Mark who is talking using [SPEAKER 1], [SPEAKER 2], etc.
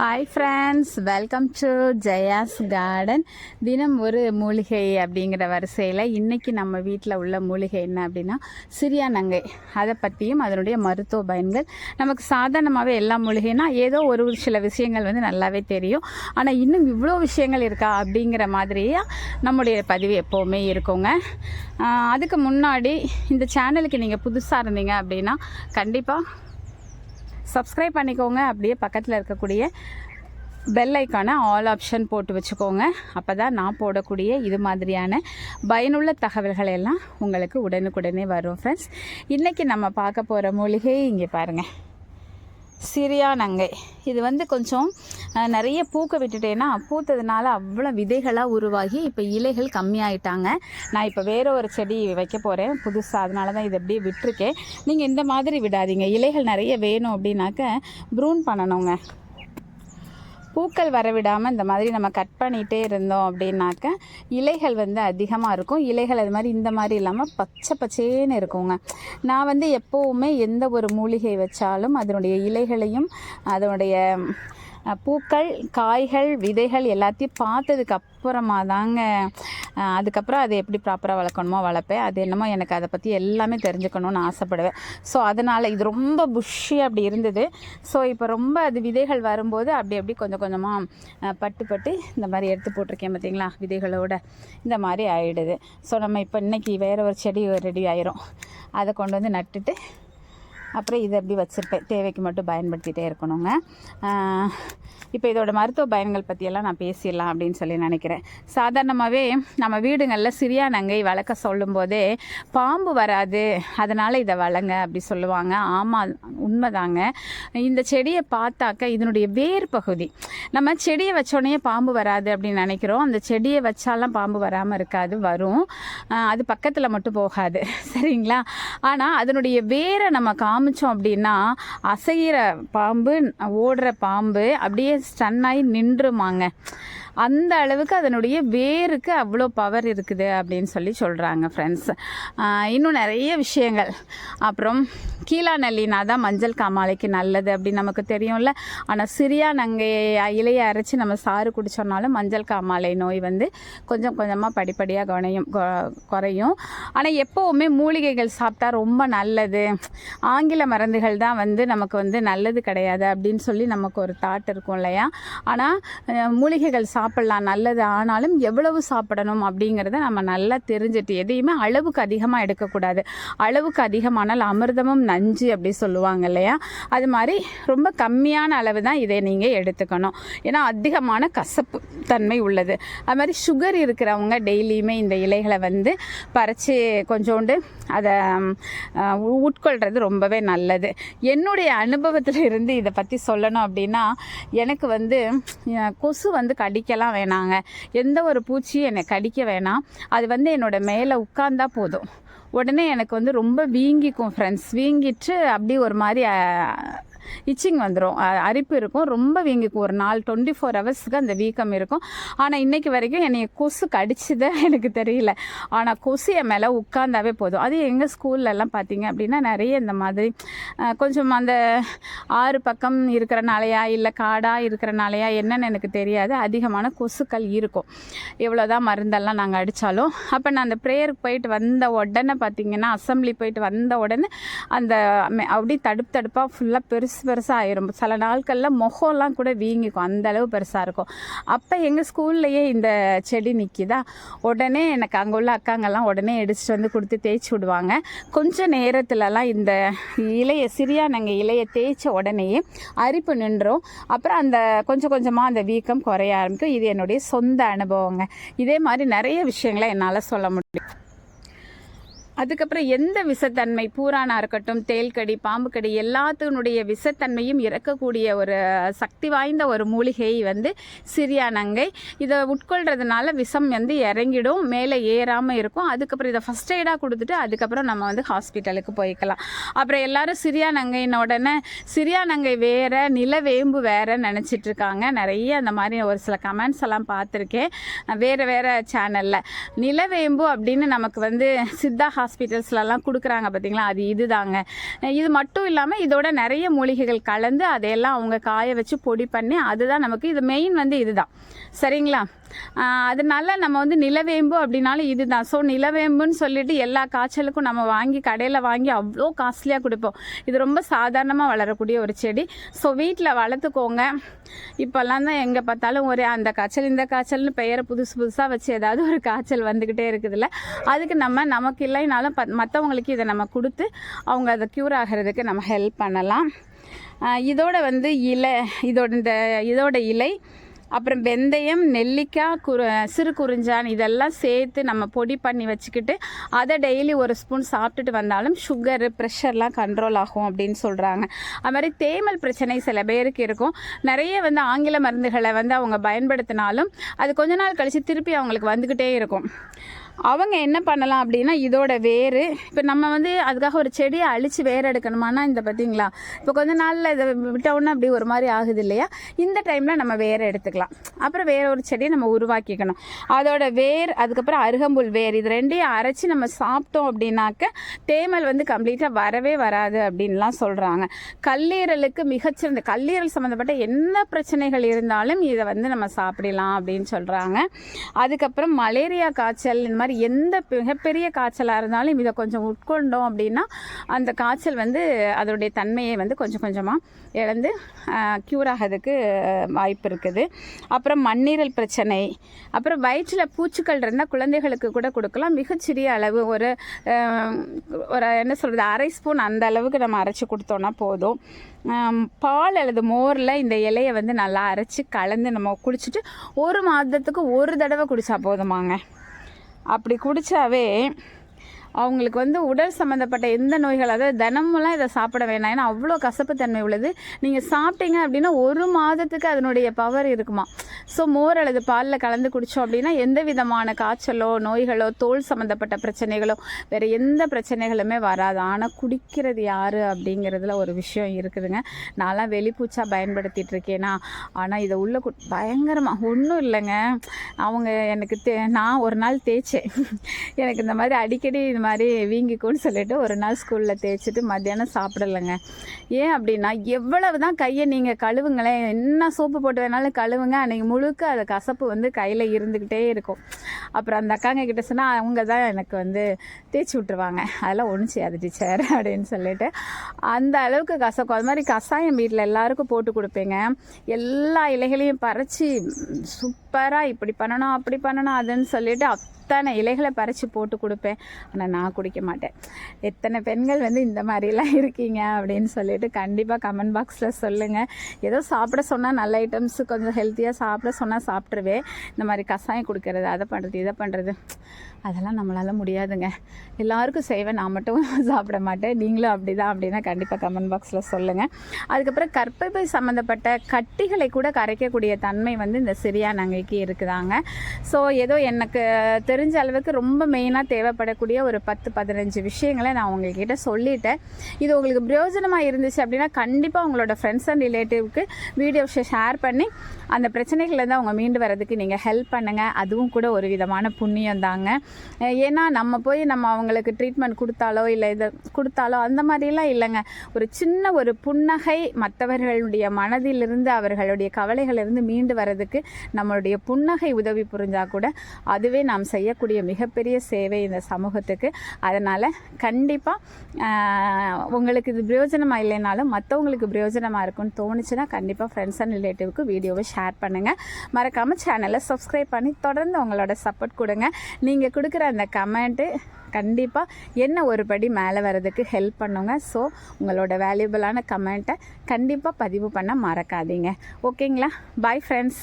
[SPEAKER 1] Hi friends welcome to Jaya's garden தினம் ஒரு மூலிகை அப்படிங்கிற வரிசையில் இன்றைக்கி நம்ம வீட்டில் உள்ள மூலிகை என்ன அப்படின்னா சிறியா நங்கை. அதை பற்றியும் அதனுடைய மருத்துவ பயன்கள். நமக்கு சாதாரணமாகவே எல்லா மூலிகைனா ஏதோ ஒரு ஒரு சில விஷயங்கள் வந்து நல்லாவே தெரியும். ஆனால் இன்னும் இவ்வளோ விஷயங்கள் இருக்கா அப்படிங்கிற மாதிரியாக நம்முடைய பதிவு எப்போவுமே இருக்குங்க. அதுக்கு முன்னாடி இந்த சேனலுக்கு நீங்கள் புதுசாக இருந்தீங்க அப்படின்னா கண்டிப்பாக சப்ஸ்கிரைப் பண்ணிக்கோங்க. அப்படியே பக்கத்தில் இருக்கக்கூடிய பெல் ஐக்கானை ஆல் ஆப்ஷன் போட்டு வச்சுக்கோங்க. அப்போ தான் நான் போடக்கூடிய இது மாதிரியான பயனுள்ள தகவல்கள் எல்லாம் உங்களுக்கு உடனுக்குடனே வரும் ஃப்ரெண்ட்ஸ் இன்றைக்கி நம்ம பார்க்க போகிற மூலிகை இங்கே பாருங்கள் சிரியா நங்கை. இது வந்து கொஞ்சம் நிறைய பூக்க விட்டுட்டேன்னா பூத்ததுனால அவ்வளோ விதைகளாக உருவாகி இப்போ இலைகள் கம்மியாயிட்டாங்க. நான் இப்போ வேற ஒரு செடி வைக்க போகிறேன் புதுசாக அதனால தான் இது அப்படியே விட்டுருக்கேன். நீங்கள் இந்த மாதிரி விடாதீங்க. இலைகள் நிறைய வேணும் அப்படின்னாக்க ப்ரூன் பண்ணணுங்க. பூக்கள் வரவிடாமல் இந்த மாதிரி நம்ம கட் பண்ணிகிட்டே இருந்தோம் அப்படின்னாக்க இலைகள் வந்து அதிகமாக இருக்கும். இலைகள் அது மாதிரி இந்த மாதிரி இல்லாமல் பச்சை பச்சேன்னு இருக்குங்க. நான் வந்து எப்போவுமே எந்த ஒரு மூலிகை வச்சாலும் அதனுடைய இலைகளையும் அதனுடைய பூக்கள் காய்கள் விதைகள் எல்லாத்தையும் பார்த்ததுக்கு அப்புறமா தாங்க அதுக்கப்புறம் அதை எப்படி ப்ராப்பராக வளர்க்கணுமோ வளர்ப்பேன். அது என்னமோ எனக்கு அதை பற்றி எல்லாமே தெரிஞ்சுக்கணும்னு ஆசைப்படுவேன். ஸோ அதனால் இது ரொம்ப புஷ்ஷி அப்படி இருந்தது. ஸோ இப்போ ரொம்ப அது விதைகள் வரும்போது அப்படி அப்படி கொஞ்சம் கொஞ்சமாக பட்டு பட்டு இந்த மாதிரி எடுத்து போட்டிருக்கேன் பார்த்தீங்களா விதைகளோட இந்த மாதிரி ஆகிடுது ஸோ நம்ம இப்போ இன்னைக்கு வேறு ஒரு செடி ரெடி ஆயிரும். அதை கொண்டு வந்து நட்டுட்டு அப்புறம் இதை அப்படி வச்சுருப்பேன்? தேவைக்கு மட்டும் பயன்படுத்திகிட்டே இருக்கணுங்க. இப்போ இதோட மருத்துவ பயன்கள் பற்றியெல்லாம் நான் பேசிடலாம் அப்படின்னு சொல்லி நினைக்கிறேன். சாதாரணமாகவே நம்ம வீடுங்களில் சிறியா நங்கை வளர்க்க சொல்லும்போதே பாம்பு வராது அதனால் இதை வளங்க அப்படி சொல்லுவாங்க. ஆமாம் உண்மைதாங்க. இந்த செடியை பார்த்தாக்க இதனுடைய வேர் பகுதி. நம்ம செடியை வச்சோடனே பாம்பு வராது அப்படின்னு நினைக்கிறோம். அந்த செடியை வச்சாலாம் பாம்பு வராமல் இருக்காது வரும். அது பக்கத்தில் மட்டும் போகாது. சரிங்களா? ஆனால் அதனுடைய வேரை நம்ம காமிச்சோம் அப்படின்னா அசைகிற பாம்பு ஓடுற பாம்பு அப்படியே ஸ்டன் ஆகி நின்றுமாங்க. அந்த அளவுக்கு அதனுடைய வேருக்கு அவ்வளோ பவர் இருக்குது அப்படின்னு சொல்லி சொல்கிறாங்க ஃப்ரெண்ட்ஸ் இன்னும் நிறைய விஷயங்கள். அப்புறம் கீழா நல்லினா தான் மஞ்சள் காமாலைக்கு நல்லது அப்படின்னு நமக்கு தெரியும்ல. ஆனால் சிறியா நங்கையை இலையை அரைச்சி நம்ம சாறு குடித்தோம்னாலும் மஞ்சள் காமாலை நோய் வந்து கொஞ்சம் கொஞ்சமாக படிப்படியாக குறையும் கொ- குறையும். ஆனால் எப்போவுமே மூலிகைகள் சாப்பிட்டா ரொம்ப நல்லது. ஆங்கில மருந்துகள் தான் வந்து நமக்கு வந்து நல்லது கிடையாது அப்படின்னு சொல்லி நமக்கு ஒரு தாட் இருக்கும் இல்லையா? ஆனால் மூலிகைகள் மூலிகைகள் சாப்பிட்லாம் நல்லது ஆனாலும் எவ்வளவு சாப்பிடணும் அப்படிங்கிறத நம்ம நல்லா தெரிஞ்சுட்டு எதையுமே அளவுக்கு அதிகமாக எடுக்கக்கூடாது. அளவுக்கு அதிகமானால் அமிர்தமும் நஞ்சு அப்படி சொல்லுவாங்க இல்லையா? அது மாதிரி ரொம்ப கம்மியான அளவு தான் இதை நீங்கள் எடுத்துக்கணும். ஏன்னா அதிகமான கசப்பு தன்மை உள்ளது. அது மாதிரி சுகர் இருக்கிறவங்க டெய்லியுமே இந்த இலைகளை வந்து பறித்து கொஞ்சோண்டு அதை உட்கொள்கிறது ரொம்பவே நல்லது. என்னுடைய அனுபவத்தில் இருந்து இதை பற்றி சொல்லணும் அப்படின்னா எனக்கு வந்து கொசு வந்து கடிக்கலாம் வேணாங்க. எந்த ஒரு பூச்சியும் என்னை கடிக்க வேணாம். அது வந்து என்னோட மேலே உட்கார்ந்தா போதும். உடனே எனக்கு வந்து ரொம்ப வீங்கிக்கும் ஃப்ரெண்ட்ஸ் வீங்கிட்டு அப்படி ஒரு மாதிரி இச்சிங் வந்துடும் அரிப்பு இருக்கும். ரொம்ப வீங்கிக்கும் ஒரு நாள் டுவெண்ட்டி ஃபோர் ஹவர்ஸ்க்கு அந்த வீக்கம் இருக்கும். ஆனால் இன்னைக்கு வரைக்கும் என்னை கொசு கடிச்சுதான் எனக்கு தெரியல. ஆனால் கொசு என் மேலே உட்காந்தாவே போதும். அது எங்கள் ஸ்கூல்லலாம் பார்த்தீங்க அப்படின்னா நிறைய இந்த மாதிரி கொஞ்சம் அந்த ஆறு பக்கம் இருக்கிறனாலையா இல்லை காடாக இருக்கிறனாலையா என்னன்னு எனக்கு தெரியாது. அதிகமான கொசுக்கள் இருக்கும். எவ்வளோதான் மருந்தெல்லாம் நாங்கள் அடித்தாலும் அப்போ நான் அந்த ப்ரேயருக்கு போயிட்டு வந்த உடனே பார்த்தீங்கன்னா அசம்பிளி போயிட்டு வந்த உடனே அந்த அப்படி அப்படியே தடுப்பு தடுப்பாக ஃபுல்லாக பெருசு பெருசாக ஆயிரும். சில நாட்களில் முகம்லாம் கூட வீங்கிக்கும். அந்த அளவு பெருசாக இருக்கும். அப்போ எங்கள் ஸ்கூல்லையே இந்த செடி நிற்கிதா உடனே எனக்கு அங்கே உள்ள அக்காங்கெல்லாம் உடனே எடுத்துட்டு வந்து கொடுத்து தேய்ச்சி விடுவாங்க. கொஞ்சம் நேரத்துலலாம் இந்த இலையை சிறியா நாங்கள் இலையை தேய்ச்ச உடனேயே அரிப்பு நின்றோம். அப்புறம் அந்த கொஞ்சம் கொஞ்சமாக அந்த வீக்கம் குறைய ஆரம்பிக்கும். இது என்னுடைய சொந்த அனுபவங்க. இதே மாதிரி நிறைய விஷயங்களை என்னால் சொல்ல முடியும். அதுக்கப்புறம் எந்த விஷத்தன்மை? பூரானா இருக்கட்டும் தேள்கடி பாம்புக்கடி எல்லாத்தினுடைய விஷத்தன்மையும் இறக்கக்கூடிய ஒரு சக்தி வாய்ந்த ஒரு மூலிகை வந்து சிறியானங்கை. இதை உட்கொள்றதுனால விஷம் வந்து இறங்கிடும் மேலே ஏறாமல் இருக்கும். அதுக்கப்புறம் இதை ஃபஸ்ட் எய்டாக கொடுத்துட்டு அதுக்கப்புறம் நம்ம வந்து ஹாஸ்பிட்டலுக்கு போய்க்கலாம். அப்புறம் எல்லாரும் சிறியா உடனே சிறியானங்கை வேற நிலவேம்பு வேற நினச்சிட்டு இருக்காங்க. நிறைய அந்த மாதிரி ஒரு சில கமெண்ட்ஸ் எல்லாம் பார்த்துருக்கேன். வேறு வேறு சேனலில் நிலவேம்பு அப்படின்னு நமக்கு வந்து சித்தா ஹாஸ்பிட்டல்ஸ்லலாம் கொடுக்குறாங்க பார்த்தீங்களா அது இதுதாங்க. இது மட்டும் இல்லாமல் இதோட நிறைய மூலிகைகள் கலந்து அதையெல்லாம் அவங்க காய வச்சு பொடி பண்ணி அதுதான் நமக்கு இது மெயின் வந்து இதுதான். சரிங்களா? அதனால நம்ம வந்து நிலவேம்பு அப்படின்னாலும் இதுதான். ஸோ நிலவேம்புன்னு சொல்லிட்டு எல்லா காய்ச்சலுக்கும் நம்ம வாங்கி கடையில் வாங்கி அவ்வளோ காஸ்ட்லியாக கொடுப்போம். இது ரொம்ப சாதாரணமாக வளரக்கூடிய ஒரு செடி. ஸோ வீட்டில் வளர்த்துக்கோங்க. இப்போல்லாம் தான் எங்கே பார்த்தாலும் ஒரே அந்த காய்ச்சல் இந்த காய்ச்சல்னு பெயரை புதுசு புதுசாக வச்சு ஏதாவது ஒரு காய்ச்சல் வந்துக்கிட்டே இருக்குதுல்ல. அதுக்கு நம்ம நமக்கு இல்லைனாலும் ப மற்றவங்களுக்கு இதை நம்ம கொடுத்து அவங்க அதை க்யூர் ஆகிறதுக்கு நம்ம ஹெல்ப் பண்ணலாம். இதோட வந்து இலை இதோட இந்த இதோட இலை அப்புறம் வெந்தயம் நெல்லிக்காய் குரு சிறு குறிஞ்சான் இதெல்லாம் சேர்த்து நம்ம பொடி பண்ணி வச்சுக்கிட்டு அதை டெய்லி ஒரு ஸ்பூன் சாப்பிட்டுட்டு வந்தாலும் சுகரு ப்ரெஷர்லாம் கண்ட்ரோல் ஆகும் அப்படின்னு சொல்கிறாங்க அது மாதிரி தேமல் பிரச்சனை சில பேருக்கு இருக்கும். நிறைய வந்து ஆங்கில மருந்துகளை வந்து அவங்க பயன்படுத்தினாலும் அது கொஞ்ச நாள் கழித்து திருப்பி அவங்களுக்கு வந்துக்கிட்டே இருக்கும். அவங்க என்ன பண்ணலாம் அப்படின்னா இதோட வேர். இப்போ நம்ம வந்து அதுக்காக ஒரு செடியை அழித்து வேர் எடுக்கணுமானா இந்த பார்த்தீங்களா இப்போ கொஞ்ச நாளில் இதை விட்டவுடனே அப்படி ஒரு மாதிரி ஆகுது இல்லையா? இந்த டைமில் நம்ம வேர் எடுத்துக்கலாம். அப்புறம் வேற ஒரு செடியை நம்ம உருவாக்கிக்கணும். அதோட வேர் அதுக்கப்புறம் அருகம்புல் வேர் இது ரெண்டையும் அரைச்சி நம்ம சாப்பிட்டோம் அப்படின்னாக்க தேமல் வந்து கம்ப்ளீட்டாக வரவே வராது அப்படின்லாம் சொல்கிறாங்க கல்லீரலுக்கு மிகச்சிறந்த கல்லீரல் சம்மந்தப்பட்ட என்ன பிரச்சனைகள் இருந்தாலும் இதை வந்து நம்ம சாப்பிடலாம் அப்படின்னு சொல்கிறாங்க அதுக்கப்புறம் மலேரியா காய்ச்சல் இந்த மாதிரி எந்த மிகப்பெரிய காய்ச்சலாக இருந்தாலும் இதை கொஞ்சம் உட்கொண்டோம் அப்படின்னா அந்த காய்ச்சல் வந்து அதோடைய தன்மையை வந்து கொஞ்சம் கொஞ்சமாக இழந்து க்யூர் ஆகிறதுக்கு வாய்ப்பு இருக்குது. அப்புறம் மண்ணீரல் பிரச்சனை. அப்புறம் வயிற்றில் பூச்சிகள் இருந்தால் குழந்தைகளுக்கு கூட கொடுக்கலாம். மிகச்சிறிய அளவு ஒரு ஒரு என்ன சொல்கிறது அரை ஸ்பூன் அந்த அளவுக்கு நம்ம அரைச்சி கொடுத்தோன்னா போதும். பால் அல்லது மோரில் இந்த இலையை வந்து நல்லா அரைச்சி கலந்து நம்ம குடிச்சிட்டு ஒரு மாதத்துக்கு ஒரு தடவை குடித்தா போதுமாங்க. அப்படி குடித்தாவே அவங்களுக்கு வந்து உடல் சம்மந்தப்பட்ட எந்த நோய்கள் அதாவது தினமெல்லாம் இதை சாப்பிட வேணாம். ஏன்னா அவ்வளோ கசப்புத்தன்மை உள்ளது. நீங்கள் சாப்பிட்டீங்க அப்படின்னா ஒரு மாதத்துக்கு அதனுடைய பவர் இருக்குமா? ஸோ மோர் அல்லது பாலில் கலந்து குடித்தோம் அப்படின்னா எந்த விதமான காய்ச்சலோ நோய்களோ தோல் சம்மந்தப்பட்ட பிரச்சனைகளோ வேறு எந்த பிரச்சனைகளுமே வராது. ஆனால் குடிக்கிறது யார் அப்படிங்கிறதுல ஒரு விஷயம் இருக்குதுங்க. நான்லாம் வெளிப்பூச்சா பயன்படுத்திகிட்டு இருக்கேனா? ஆனால் இதை உள்ள கு பயங்கரமாக ஒன்றும் இல்லைங்க. அவங்க எனக்கு தே நான் ஒரு நாள் தேய்ச்சேன். எனக்கு இந்த மாதிரி அடிக்கடி இது மாதிரி வீங்கிக்கும்னு சொல்லிட்டு ஒரு நாள் ஸ்கூலில் தேய்ச்சிட்டு மத்தியானம் சாப்பிடலைங்க. ஏன் அப்படின்னா எவ்வளவு தான் கையை நீங்கள் கழுவுங்களேன். என்ன சோப்பு போட்டு வேணாலும் கழுவுங்க. அன்றைக்கி முழுக்க அது கசப்பு வந்து கையில் இருந்துக்கிட்டே இருக்கும். அப்புறம் அந்த அக்காங்க கிட்ட சொன்னால் அவங்க தான் எனக்கு வந்து தேய்ச்சி விட்ருவாங்க அதெல்லாம் ஒன்றும் செய்யாது டீச்சர் அப்படின்னு சொல்லிட்டு. அந்த அளவுக்கு கசக்கும். அது மாதிரி கசாயம் வீட்டில் எல்லாருக்கும் போட்டு கொடுப்பேங்க. எல்லா இலைகளையும் பறித்து சூப்பராக இப்படி பண்ணணும் அப்படி பண்ணணும் அதுன்னு சொல்லிட்டு அத்தனை இலைகளை பறித்து போட்டு கொடுப்பேன். ஆனால் நான் குடிக்க மாட்டேன். எத்தனை பெண்கள் வந்து இந்த மாதிரிலாம் இருக்கீங்க அப்படின்னு சொல்லிட்டு கண்டிப்பாக கமெண்ட் பாக்ஸில் சொல்லுங்கள் ஏதோ சாப்பிட சொன்னால் நல்ல ஐட்டம்ஸ் கொஞ்சம் ஹெல்த்தியாக சாப்பிட சொன்னால் சாப்பிட்ருவேன் இந்த மாதிரி கஷாயம் கொடுக்கறது அதை பண்ணுறது இதை பண்ணுறது அதெல்லாம் நம்மளால் முடியாதுங்க. எல்லாருக்கும் செய்வேன். நான் மட்டும் சாப்பிட மாட்டேன். நீங்களும் அப்படி தான் அப்படின்னா கண்டிப்பாக கமெண்ட் பாக்ஸில் சொல்லுங்கள் அதுக்கப்புறம் கற்பப்பை சம்மந்தப்பட்ட கட்டிகளை கூட கரைக்கக்கூடிய தன்மை வந்து இந்த சிரியா நங்கைக்கு இருக்குதாங்க. ஸோ ஏதோ எனக்கு தெரிஞ்ச அளவுக்கு ரொம்ப மெயினாக தேவைப்படக்கூடிய ஒரு பத்து பதினஞ்சு விஷயங்களை நான் உங்கள்கிட்ட சொல்லிட்டேன். இது உங்களுக்கு பிரயோஜனமாக இருந்துச்சு அப்படின்னா கண்டிப்பாக உங்களோட ஃப்ரெண்ட்ஸ் அண்ட் ரிலேட்டிவ்க்கு வீடியோஸை ஷேர் பண்ணி அந்த பிரச்சனைகள்லேருந்து அவங்க மீண்டு வரதுக்கு நீங்கள் ஹெல்ப் பண்ணுங்கள் அதுவும் கூட ஒரு விதமான புண்ணியம் தாங்க ஏன்னா நம்ம போய் நம்ம அவங்களுக்கு ட்ரீட்மெண்ட் கொடுத்தாலோ இல்லை இதை கொடுத்தாலோ அந்த மாதிரிலாம் இல்லைங்க. ஒரு சின்ன ஒரு புன்னகை மற்றவர்களுடைய மனதிலிருந்து அவர்களுடைய கவலைகளிலிருந்து மீண்டு வரதுக்கு நம்மளுடைய புன்னகை உதவி புரிஞ்சால் கூட அதுவே நாம் செய்யக்கூடிய மிகப்பெரிய சேவை இந்த சமூகத்துக்கு. அதனால் கண்டிப்பாக உங்களுக்கு இது பிரயோஜனமாக இல்லைனாலும் மற்றவங்களுக்கு பிரயோஜனமாக இருக்கும்னு தோணுச்சுன்னா கண்டிப்பாக ஃப்ரெண்ட்ஸ் அண்ட் ரிலேட்டிவ்க்கு வீடியோவை ஷேர் பண்ணுங்கள் மறக்காமல் சேனலை சப்ஸ்கிரைப் பண்ணி தொடர்ந்து உங்களோட சப்போர்ட் கொடுங்க. நீங்கள் கொடுக்குற அந்த கமெண்ட்டு கண்டிப்பாக என்ன ஒரு படி மேலே வர்றதுக்கு ஹெல்ப் பண்ணுங்க. ஸோ உங்களோட வேல்யூபிளான கமெண்ட்டை கண்டிப்பாக பதிவு பண்ண மறக்காதீங்க. ஓகேங்களா பாய் ஃப்ரெண்ட்ஸ்